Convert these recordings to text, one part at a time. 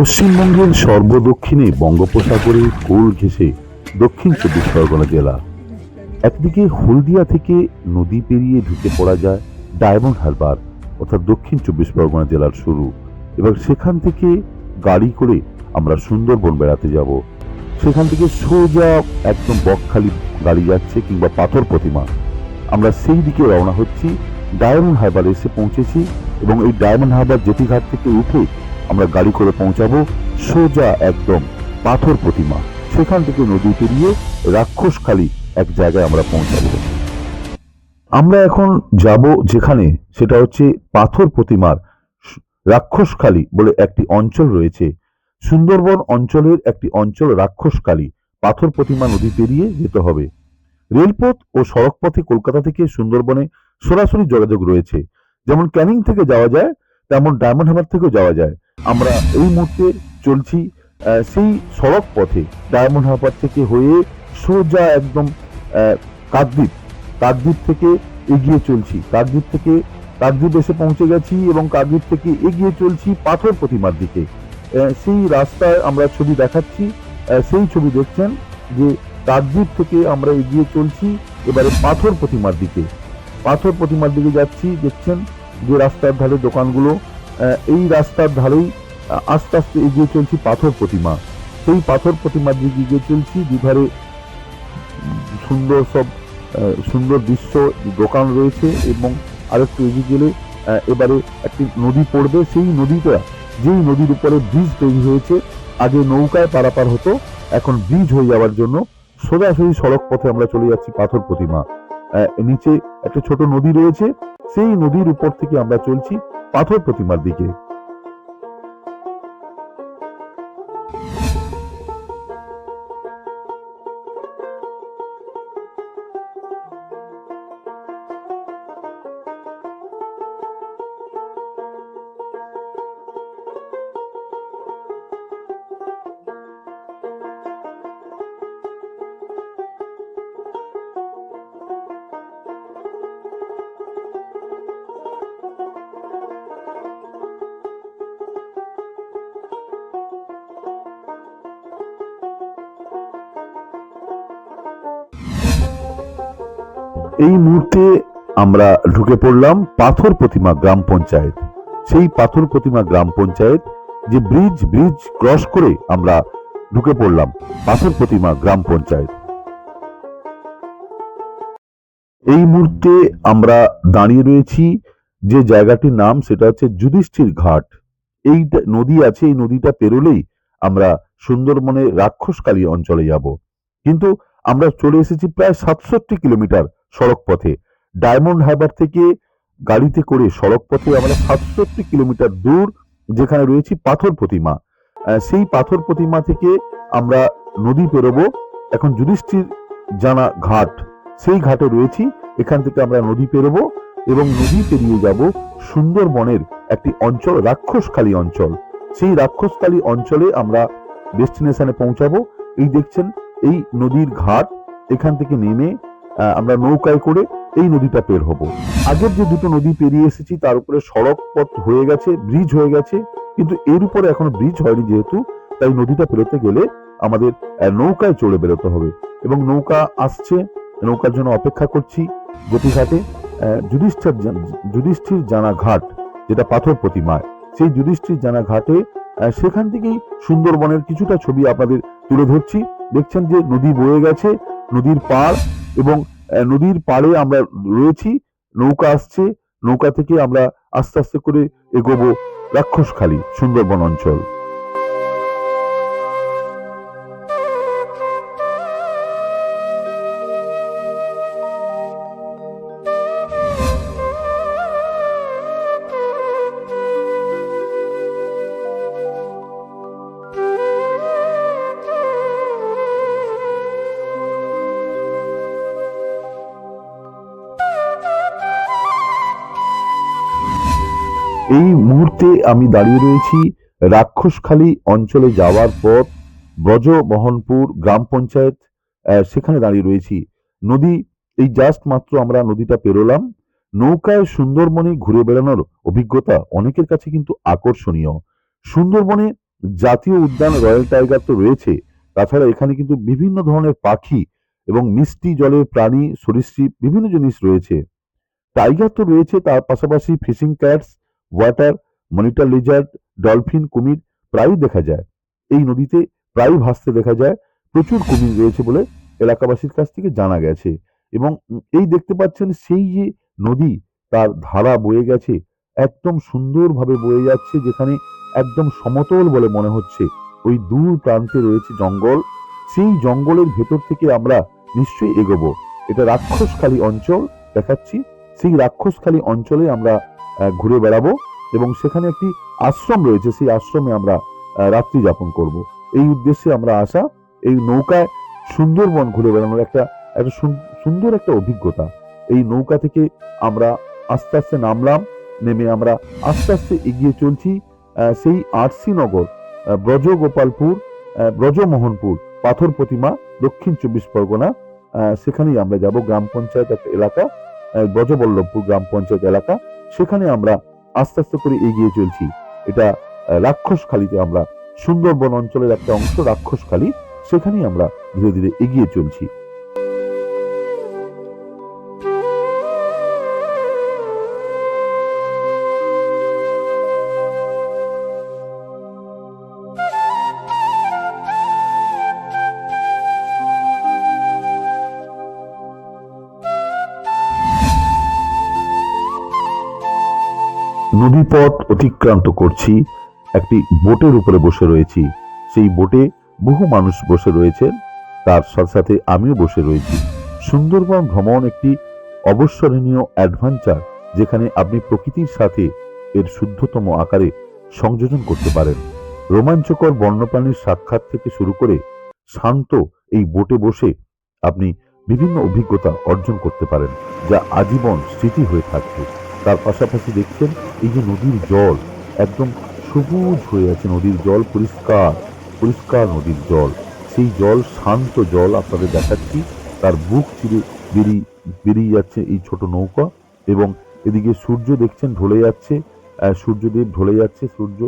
পশ্চিমবঙ্গের সর্বদক্ষিণে বঙ্গোপসাগরে কোল ঘেঁষে দক্ষিণ চব্বিশ পরগনা জেলা। একদিকে হলদিয়া থেকে নদী পেরিয়ে ঢুকে পড়া যায় ডায়মন্ড হারবার, অর্থাৎ দক্ষিণ চব্বিশ পরগনা জেলার শুরু। এবং সেখান থেকে গাড়ি করে আমরা সুন্দরবন বেড়াতে যাব। সেখান থেকে সোজা একদম বকখালি গাড়ি যাচ্ছে কিংবা পাথর প্রতিমা। আমরা সেই দিকে রওনা হচ্ছি, ডায়মন্ড হারবার এসে পৌঁছেছি এবং এই ডায়মন্ড হারবার জেটিঘাট থেকে উঠে আমরা গাড়ি করে পৌঁছাবো সোজা একদম পাথর প্রতিমা। সেখান থেকে নদী পেরিয়ে রাক্ষসখালী এক জায়গায় আমরা পৌঁছাবো। আমরা এখন যাব যেখানে সেটা হচ্ছে পাথর প্রতিমার রাক্ষসখালী বলে একটি অঞ্চল রয়েছে। সুন্দরবন অঞ্চলের একটি অঞ্চল রাক্ষসখালী পাথর প্রতিমা নদী পেরিয়ে যেতে হবে। রেলপথ ও সড়কপথে কলকাতা থেকে সুন্দরবনে সরাসরি যোগাযোগ রয়েছে। যেমন ক্যানিং থেকে যাওয়া যায়, তেমন ডায়মন্ড হারবার থেকেও যাওয়া যায়। আমরা এই মুহূর্তে চলছি সেই সড়ক পথে ডায়মন্ড হারবার থেকে হয়ে সোজা একদম কাকদ্বীপ কাকদ্বীপ থেকে এগিয়ে চলছি। কাকদ্বীপ থেকে কাকদ্বীপ এসে পৌঁছে গেছি এবং কাকদ্বীপ থেকে এগিয়ে চলছি পাথর প্রতিমার দিকে। সেই রাস্তায় আমরা ছবি দেখাচ্ছি সেই ছবি দেখছেন যে কাকদ্বীপ থেকে আমরা এগিয়ে চলছি, এবারে পাথর প্রতিমার দিকে। পাথর প্রতিমার দিকে যাচ্ছি, দেখছেন যে রাস্তার ধারে দোকানগুলো এই রাস্তার ধারেই আস্তে আস্তে এগিয়ে চলছি পাথর প্রতিমা। সেই পাথর প্রতিমার দিকে এগিয়ে চলছি, দুধারে সুন্দর সব সুন্দর দৃশ্য, দোকান রয়েছে এবং আরেকটু এগিয়ে গেলে এবারে একটি নদী পড়বে। সেই নদীটা, যেই নদীর উপরে ব্রিজ তৈরি হয়েছে, আগে নৌকায় পারাপার হতো, এখন ব্রিজ হয়ে যাওয়ার জন্য সোজাসুজি সড়ক পথে আমরা চলে যাচ্ছি পাথর প্রতিমা। নিচে একটা ছোট নদী রয়েছে, সেই নদীর উপর থেকে আমরা চলছি পাথর প্রতিমার দিকে এই মুহূর্তে আমরা ঢুকে পড়লাম পাথর প্রতিমা গ্রাম পঞ্চায়েত। সেই পাথর প্রতিমা গ্রাম পঞ্চায়েত যে ব্রিজ ব্রিজ ক্রস করে আমরা ঢুকে পড়লাম পাথর প্রতিমা গ্রাম পঞ্চায়েত। এই মুহূর্তে আমরা দাঁড়িয়ে রয়েছি যে জায়গাটির নাম সেটা হচ্ছে যুধিষ্ঠির ঘাট। এই নদী আছে, এই নদীটা পেরোলেই আমরা সুন্দরবনের রাক্ষসকালী অঞ্চলে যাব। কিন্তু আমরা চলে এসেছি প্রায় সাতষট্টি কিলোমিটার সড়ক পথে ডায়মন্ড হারবার থেকে গাড়িতে করে সড়ক পথে আমরা সাতষট্টি কিলোমিটার দূর যেখানে রয়েছে পাথর প্রতিমা। সেই পাথর প্রতিমা থেকে আমরা নদী পেরোবো। এখন যুধিষ্ঠির জানা ঘাট, সেই ঘাটে রয়েছি। এখান থেকে আমরা নদী পেরোবো এবং নদী পেরিয়ে যাব সুন্দরবনের একটি অঞ্চল, রাক্ষসখালী অঞ্চল। সেই রাক্ষসখালী অঞ্চলে আমরা ডেস্টিনেশনে পৌঁছাবো। এই দেখছেন, এই নদীর ঘাট এখান থেকে নেমে আমরা নৌকায় করে এই নদীটা পের হব। আগের যে দুটো নদী পেরিয়ে এসেছি, তার উপরে সড়ক পথ হয়ে গেছে ব্রিজ হয়ে গেছে, কিন্তু এর উপরে এখনও ব্রিজ হয়নি যেহেতু, তাই নদীটা পেরোতে গেলে আমাদের নৌকায় চড়ে বেরোতে হবে। এবং নৌকা আসছে, নৌকার জন্য অপেক্ষা করছি গতিঘাটে। যুধিষ্ঠির যুধিষ্ঠির জানা ঘাট যেটা পাথর প্রতিমায়, সেই যুধিষ্ঠির জানা ঘাটে সেখান থেকেই সুন্দরবনের কিছুটা ছবি আপনাদের তুলে ধরছি। দেখছেন যে নদী বয়ে গেছে, নদীর পাড় এবং নদীর পাড়ে আমরা রয়েছি, নৌকা আসছে, নৌকা থেকে আমরা আস্তে আস্তে করে এগোবো রাক্ষসখালী সুন্দরবন অঞ্চল। মুহূর্তে আমি দাঁড়িয়ে রয়েছি রাক্ষসখালী অঞ্চলে যাওয়ার পথ ব্রজমোহনপুর গ্রাম পঞ্চায়েত সেখানে দাঁড়িয়ে রয়েছি। নদী, এই জাস্ট মাত্র আমরা নদীটা পেরোলাম। নৌকায় সুন্দরবনে ঘুরে বেড়ানোর অভিজ্ঞতা অনেকের কাছে কিন্তু আকর্ষণীয়। সুন্দরবনে জাতীয় উদ্যান রয়্যাল টাইগার তো রয়েছে, তাছাড়া এখানে কিন্তু বিভিন্ন ধরনের পাখি এবং মিষ্টি জলের প্রাণী, সরীসৃপ, বিভিন্ন জিনিস রয়েছে। টাইগার তো রয়েছে, তার পাশাপাশি fishing cats water monitor lizard dolphin কুমির প্রায়ই দেখা যায়। এই নদীতে প্রায়ই ভাসতে দেখা যায়। প্রচুর কুমির রয়েছে বলে এলাকাবাসীর কাছ থেকে জানা গেছে। এবং এই দেখতে পাচ্ছেন সেই যে নদী, তার ধারা বয়ে গেছে, একদম সুন্দরভাবে বয়ে যাচ্ছে, যেখানে একদম সমতল বলে মনে হচ্ছে। ওই দূর প্রান্তে রয়েছে জঙ্গল। সেই জঙ্গলের ভেতর থেকে আমরা নিশ্চয়ই এগোবো। এটা রাক্ষসখালী অঞ্চল দেখাচ্ছি। সেই রাক্ষসখালী অঞ্চলে আমরা ঘুরে বেড়াবো এবং সেখানে একটি আশ্রম রয়েছে, সেই আশ্রমে আমরা রাত্রি যাপন করব। এই উদ্দেশ্যে আমরা আসা, এই নৌকায় সুন্দরবন ঘুরে বেড়ানোর একটা একটা সুন- সুন্দর একটা অভিজ্ঞতা। এই নৌকা থেকে আমরা আস্তে আস্তে নামলাম, নেমে আমরা আস্তে আস্তে এগিয়ে চলছি সেই আরসি নগর ব্রজগোপালপুর ব্রজমোহনপুর, পাথর প্রতিমা, দক্ষিণ চব্বিশ পরগনা সেখানেই আমরা যাব। গ্রাম পঞ্চায়েত একটা এলাকা ব্রজবল্লভপুর গ্রাম পঞ্চায়েত এলাকা। সেখানে আমরা আস্তে আস্তে করে এগিয়ে চলছি। এটা রাক্ষস রাক্ষসখালীতে আমরা সুন্দরবন অঞ্চলের একটা অংশ, রাক্ষসখালী, সেখানেই আমরা ধীরে ধীরে এগিয়ে চলছি। নদীপথ অতিক্রান্ত করছি। একটি বোটের উপরে বসে রয়েছি। সেই বোটে বহু মানুষ বসে রয়েছেন। তার সাথে সাথে আমিও বসে রয়েছি। সুন্দরবন ভ্রমণ একটি অবসরণীয় অ্যাডভেঞ্চার, যেখানে আপনি প্রকৃতির সাথে এর শুদ্ধতম আকারে সংযোজন করতে পারেন। রোমাঞ্চকর বন্যপ্রাণীর সাক্ষাৎ থেকে শুরু করে শান্ত এই বোটে বসে আপনি বিভিন্ন অভিজ্ঞতা অর্জন করতে পারেন, যা আজীবন স্মৃতি হয়ে থাকবে। তার পাশাপাশি দেখছেন এই যে নদীর জল, একদম সবুজ হয়ে আছে নদীর জল, পরিষ্কার পরিষ্কার নদীর জল। সেই জল, শান্ত জল আপনাদের দেখাচ্ছি। তার বুক চিরে বেরিয়ে বেরিয়ে যাচ্ছে এই ছোট নৌকা এবং এদিকে সূর্য দেখছেন ঢলে যাচ্ছে। সূর্যদেব ঢলে যাচ্ছে। সূর্য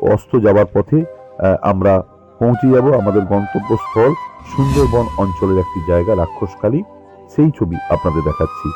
অস্ত যাবার পথে আমরা পৌঁছে যাব আমাদের গন্তব্যস্থল সুন্দরবন অঞ্চলের একটি জায়গা, রাক্ষসখালী। সেই ছবি আপনাদের দেখাচ্ছি।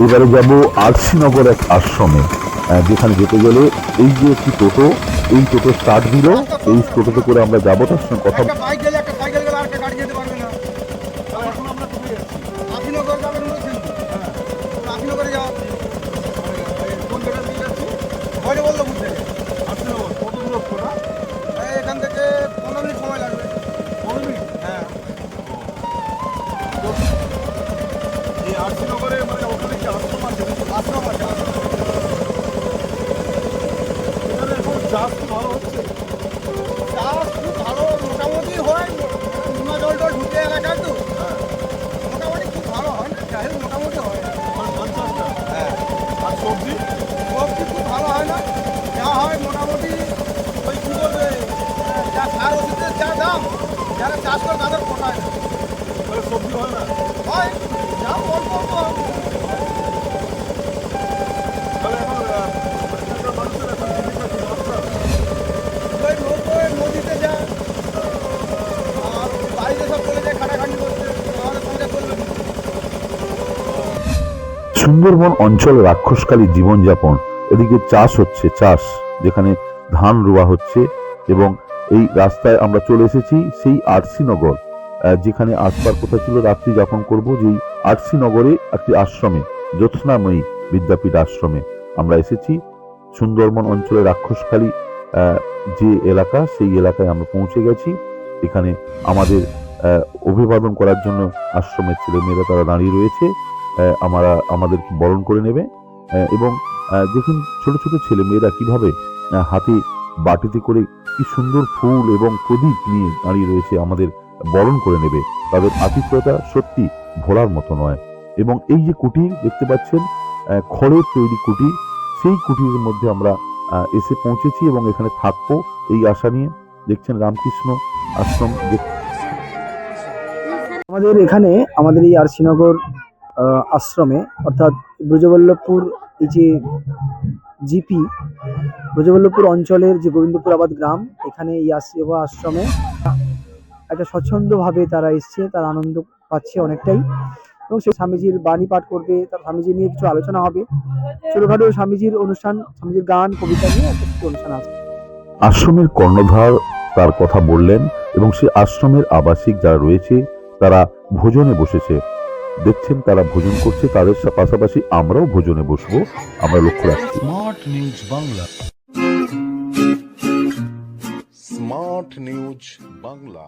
এবারে যাব আরসিনগর এক আশ্রমে যেখানে যেতে গেলে এই যে একটি টোটো, এই টোটো স্টার্ট দিল, এই টোটোতে করে আমরা যাব, তার সঙ্গে কথা একটা বাইক গেলে একটা সাইকেল গেলে আরেকটা গাড়ি যেতে পারবে না আর এখন আমরা কোথায় যাচ্ছি আফিনগর যাবেন বলছেন তো আফিনগরে যাওয়া কোন জায়গা দিয়ে যাচ্ছি ভয় বলল বুঝতে আফিনগর কত দূরত্ব না এখান থেকে পনেরো মিনিট সময় লাগবে পনেরো মিনিট হ্যাঁ এই আরসিনগরে মানে ওখানে কি আশ্রম আছে আশ্রম আছে এখানে এখন চাষ তো ভালো হচ্ছে চাষ খুব ভালো মোটামুটি হয় নোনা জল টল ঢুকে এলাকায় তো মোটামুটি খুব ভালো হয় না যাই হোক মোটামুটি হয় মানে ধান চাষটা হ্যাঁ আর সবজি সবজি খুব ভালো হয় না যা হয় মোটামুটি ওই কী বলবে যা সার ওষুধের যা দাম যারা চাষ করে তাদের পোষায় না তাহলে সবজি হয় না হয় যা অল্প অল্প হয়। তাহলে এখন আহ, এখানকার মানুষের এখন জীবিকা সুন্দরবন অঞ্চলে রাক্ষসকালী জীবনযাপন। এদিকে চাষ হচ্ছে চাষ যেখানে ধান রোয়া হচ্ছে এবং এই রাস্তায় আমরা চলে এসেছি সেই আরসি নগর। আহ, যেখানে আসবার কথা ছিল রাত্রি যাপন করব, যেই আরসি নগরে একটি আশ্রমে, জ্যোৎস্নাময়ী বিদ্যাপীঠ আশ্রমে আমরা এসেছি। সুন্দরবন অঞ্চলে রাক্ষসখালী যে এলাকা, সেই এলাকায় আমরা পৌঁছে গেছি। এখানে আমাদের অভিবাদন করার জন্য আশ্রমের ছেলে মেয়েরা তারা দাঁড়িয়ে রয়েছে। আমরা, আমাদেরকে বরণ করে নেবে। এবং দেখুন ছোট ছোট ছেলে মেয়েরা কীভাবে হাতে বাটিতে করে কি সুন্দর ফুল এবং প্রদীপ নিয়ে দাঁড়িয়ে রয়েছে আমাদের বরণ করে নেবে। তাদের আতিথ্যতা সত্যি ভোলার মতো নয়। এবং এই যে কুটির দেখতে পাচ্ছেন খড়ের তৈরি কুটির সেই কুটিরের মধ্যে আমরা এসে পৌঁছেছি এবং এখানে থাকব এই আশা নিয়ে। দেখছেন রামকৃষ্ণ আশ্রম আমাদের এখানে আমাদের এই আরসিনগর আহ, আশ্রমে অর্থাৎ ব্রজবল্লভপুর এই যে জিপি ব্রজবল্লভপুর অঞ্চলের যে গোবিন্দপুর আবাদ গ্রাম এখানে এই আশ্রমে একটা স্বচ্ছন্দভাবে তারা এসছে তারা আনন্দ পাচ্ছে অনেকটাই। এবং সে স্বামীজির বাণী পাঠ করবে তার স্বামীজি নিয়ে কিছু আলোচনা হবে। ছোটখাটো স্বামীজির অনুষ্ঠান স্বামীজির গান কবিতা নিয়ে একটা কিছু অনুষ্ঠান আছে। আশ্রমের কর্ণধার তার কথা বললেন এবং সে আশ্রমের আবাসিক যারা রয়েছে তারা ভোজনে বসেছে। দেখছেন তারা ভোজন করছে তাদের পাশাপাশি আমরাও ভোজনে বসবো। আমরা লক্ষ্য রাখছি। Smart news Bangla. Smart news Bangla.